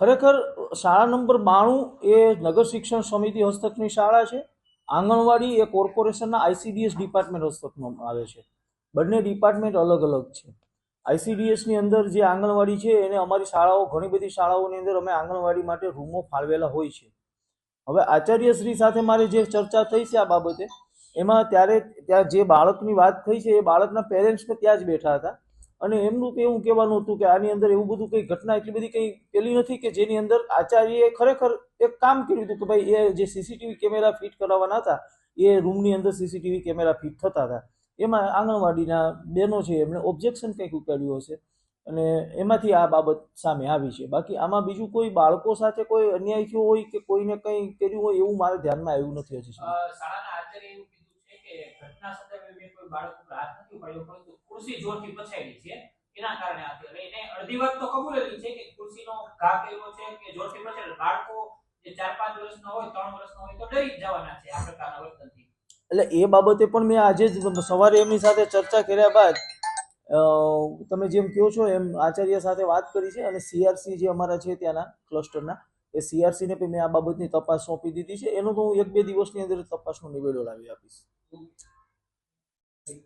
ખરેખર શાળા નંબર બાણું એ નગર શિક્ષણ સમિતિ હસ્તકની શાળા છે. આંગણવાડી એ કોર્પોરેશનના આઈસીડીએસ ડિપાર્ટમેન્ટ હસ્તકમાં આવે છે. બંને ડિપાર્ટમેન્ટ અલગ અલગ છે. આઈસીડીએસની અંદર જે આંગણવાડી છે એને અમારી શાળાઓ, ઘણી બધી શાળાઓની અંદર અમે આંગણવાડી માટે રૂમો ફાળવેલા હોય છે. હવે આચાર્યશ્રી સાથે મારે જે ચર્ચા થઈ છે આ બાબતે, એમાં ત્યારે ત્યાં જે બાળકની વાત થઈ છે એ બાળકના પેરેન્ટ્સ પણ ત્યાં જ બેઠા હતા. અને એમનું તો એવું કહેવાનું હતું કે આની અંદર એવું બધું કંઈ ઘટના એટલી બધી કંઈ પેલી નથી કે જેની અંદર આચાર્યએ ખરેખર એક કામ કર્યું હતું કે ભાઈ એ જે સીસીટીવી કેમેરા ફિટ કરાવવાના હતા, એ રૂમની અંદર સીસીટીવી કેમેરા ફિટ થતા હતા એમાં આંગણવાડીના બહેનો છે, એમણે ઓબ્જેક્શન કંઈક ઉપાડ્યું હશે અને એમાંથી આ બાબત સામે આવી છે બાકી આમાં બીજું કોઈ બાળકો સાથે કોઈ અન્યાય થયો હોય કે કોઈને કંઈ કર્યું હોય એવું મારે ધ્યાનમાં આવ્યું નથી હજી સુધી. ખુરશી જોરથી પછાડી છે. એના કારણે આ થયું. એને અડધી વાત તો કબૂલેલી છે કે ખુરશીનો ઘા કર્યો છે કે જોરથી પછાડ્યો બાળકો જે 4-5 વર્ષનો હોય 3 વર્ષનો હોય તો ડરી જવાના છે આ પ્રકારના વર્તનથી. એટલે એ બાબતે પણ મેં આજે જ સવારે એમની સાથે ચર્ચા કર્યા બાદ તમે જેમ કહો છો એમ આચાર્ય સાથે વાત કરી છે અને સીઆરસી જે અમારા છે ત્યાંના ક્લસ્ટરના એ સીઆરસીને પણ મેં આ બાબતની તપાસ સોંપી દીધી છે. એનો તો હું એક બે દિવસની અંદર તપાસનો નિવેડો લાવી આપીશ.